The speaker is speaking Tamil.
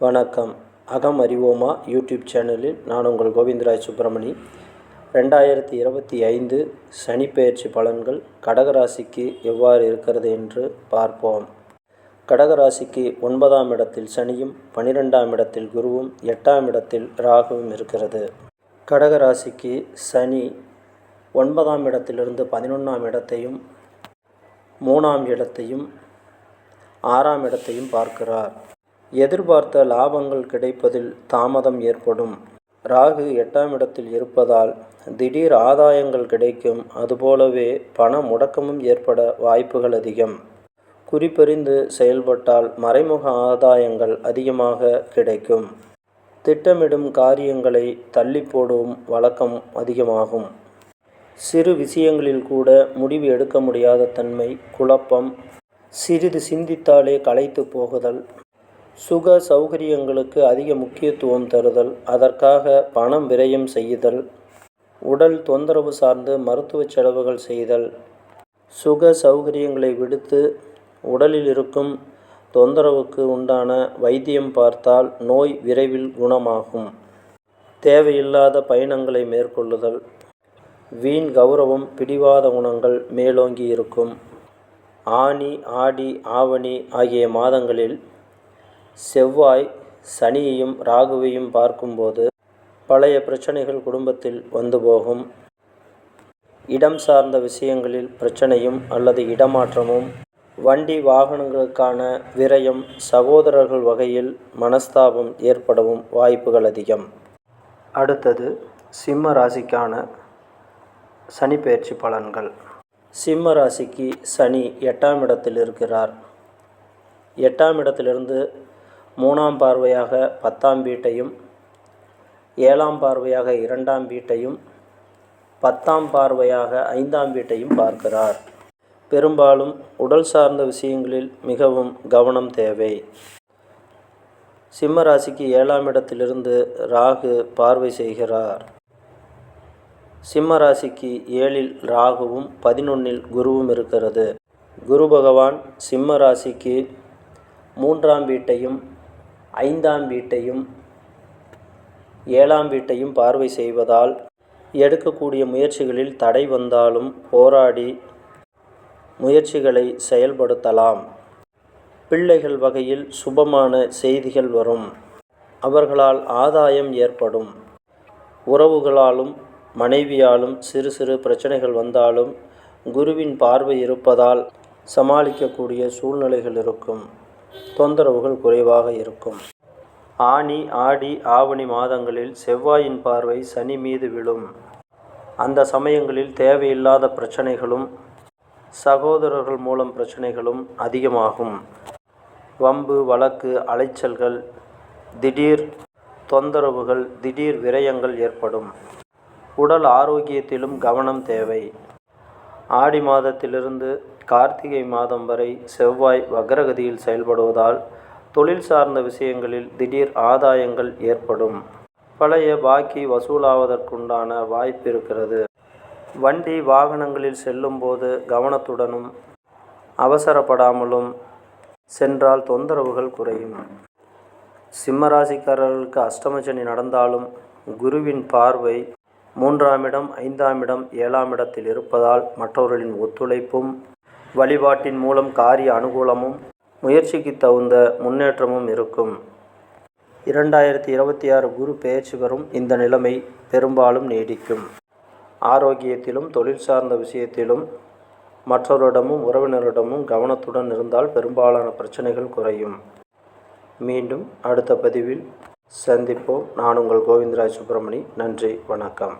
வணக்கம். அகம் அறிவோமா? யூடியூப் சேனலில் நான் உங்கள் கோவிந்தராஜ் சுப்பிரமணி. ரெண்டாயிரத்தி இருபத்தி ஐந்து சனிப்பெயர்ச்சி பலன்கள் கடகராசிக்கு எவ்வாறு இருக்கிறது என்று பார்ப்போம். கடகராசிக்கு ஒன்பதாம் இடத்தில் சனியும் பனிரெண்டாம் இடத்தில் குருவும் எட்டாம் இடத்தில் ராகுவும் இருக்கிறது. கடகராசிக்கு சனி ஒன்பதாம் இடத்திலிருந்து பதினொன்றாம் இடத்தையும் மூணாம் இடத்தையும் ஆறாம் இடத்தையும் பார்க்கிறார். எதிர்பார்த்த லாபங்கள் கிடைப்பதில் தாமதம் ஏற்படும். ராகு எட்டாம் இடத்தில் இருப்பதால் திடீர் ஆதாயங்கள் கிடைக்கும். அதுபோலவே பண முடக்கமும் ஏற்பட வாய்ப்புகள் அதிகம். குறிப்பறிந்து செயல்பட்டால் மறைமுக ஆதாயங்கள் அதிகமாக கிடைக்கும். திட்டமிடும் காரியங்களை தள்ளி போடும் வழக்கம் அதிகமாகும். சிறு விஷயங்களில் கூட முடிவு எடுக்க முடியாத தன்மை குழப்பம் சிறிது சிந்தித்தாலே களைத்து போகுதல் சுக சௌகரியங்களுக்கு அதிக முக்கியத்துவம் தருதல் அதற்காக பணம் விரயம் செய்யுதல் உடல் தொந்தரவு சார்ந்து மருத்துவ செலவுகள் செய்தல் சுக சௌகரியங்களை விடுத்து உடலில் இருக்கும் தொந்தரவுக்கு உண்டான வைத்தியம் பார்த்தால் நோய் விரைவில் குணமாகும். தேவையில்லாத பயணங்களை மேற்கொள்ளுதல் வீண் கௌரவம் பிடிவாத குணங்கள் மேலோங்கி இருக்கும். ஆனி ஆடி ஆவணி ஆகிய மாதங்களில் செவ்வாய் சனியையும் ராகுவையும் பார்க்கும்போது பழைய பிரச்சனைகள் குடும்பத்தில் வந்து போகும். இடம் சார்ந்த விஷயங்களில் பிரச்சனையும் அல்லது இடமாற்றமும் வண்டி வாகனங்களுக்கான விரயம் சகோதரர்கள் வகையில் மனஸ்தாபம் ஏற்படவும் வாய்ப்புகள் அதிகம். அடுத்தது சிம்ம ராசிக்கான சனி பயிற்சி பலன்கள். சிம்ம ராசிக்கு சனி எட்டாம் இடத்தில் இருக்கிறார். எட்டாம் இடத்திலிருந்து மூணாம் பார்வையாக பத்தாம் வீட்டையும் ஏழாம் பார்வையாக இரண்டாம் வீட்டையும் பத்தாம் பார்வையாக ஐந்தாம் வீட்டையும் பார்க்கிறார். பெரும்பாலும் உடல் சார்ந்த விஷயங்களில் மிகவும் கவனம் தேவை. சிம்ம ராசிக்கு ஏழாம் இடத்திலிருந்து ராகு பார்வை செய்கிறார். சிம்ம ராசிக்கு ஏழில் ராகுவும் பதினொன்னில் குருவும் இருக்கிறது. குரு பகவான் சிம்ம ராசிக்கு மூன்றாம் வீட்டையும் ஐந்தாம் வீட்டையும் ஏழாம் வீட்டையும் பார்வை செய்வதால் எடுக்கக்கூடிய முயற்சிகளில் தடை வந்தாலும் போராடி முயற்சிகளை செயல்படுத்தலாம். பிள்ளைகள் வகையில் சுபமான செய்திகள் வரும். அவர்களால் ஆதாயம் ஏற்படும். உறவுகளாலும் மனைவியாலும் சிறு சிறு பிரச்சனைகள் வந்தாலும் குருவின் பார்வை இருப்பதால் சமாளிக்கக்கூடிய சூழ்நிலைகள் இருக்கும். தொந்தரவுகள் குறைவாக இருக்கும். ஆனி ஆடி ஆவணி மாதங்களில் செவ்வாயின் பார்வை சனி மீது விழும். அந்த சமயங்களில் தேவையில்லாத பிரச்சனைகளும் சகோதரர்கள் மூலம் பிரச்சனைகளும் அதிகமாகும். வம்பு வழக்கு அலைச்சல்கள் திடீர் தொந்தரவுகள் திடீர் விரயங்கள் ஏற்படும். உடல் ஆரோக்கியத்திலும் கவனம் தேவை. ஆடி மாதத்திலிருந்து கார்த்திகை மாதம் வரை செவ்வாய் வக்ரகதியில் செயல்படுவதால் தொழில் சார்ந்த விஷயங்களில் திடீர் ஆதாயங்கள் ஏற்படும். பழைய பாக்கி வசூலாவதற்குண்டான வாய்ப்பு இருக்கிறது. வண்டி வாகனங்களில் செல்லும்போது கவனத்துடனும் அவசரப்படாமலும் சென்றால் தொந்தரவுகள் குறையும். சிம்மராசிக்காரர்களுக்கு அஷ்டமசனி நடந்தாலும் குருவின் பார்வை மூன்றாம் இடம் ஐந்தாம் இடம் ஏழாம் இடத்தில் இருப்பதால் மற்றவர்களின் ஒத்துழைப்பும் வழிபாட்டின் மூலம் காரிய அனுகூலமும் முயற்சிக்கு தகுந்த முன்னேற்றமும் இருக்கும். இரண்டாயிரத்தி இருபத்தி ஆறு குரு பெயர்ச்சி வரும் இந்த நிலைமை பெரும்பாலும் நீடிக்கும். ஆரோக்கியத்திலும் தொழில் சார்ந்த விஷயத்திலும் மற்றவரிடமும் உறவினரிடமும் கவனத்துடன் இருந்தால் பெரும்பாலான பிரச்சனைகள் குறையும். மீண்டும் அடுத்த பதிவில் சந்திப்போம். நான் உங்கள் கோவிந்தராஜ் சுப்பிரமணி. நன்றி வணக்கம்.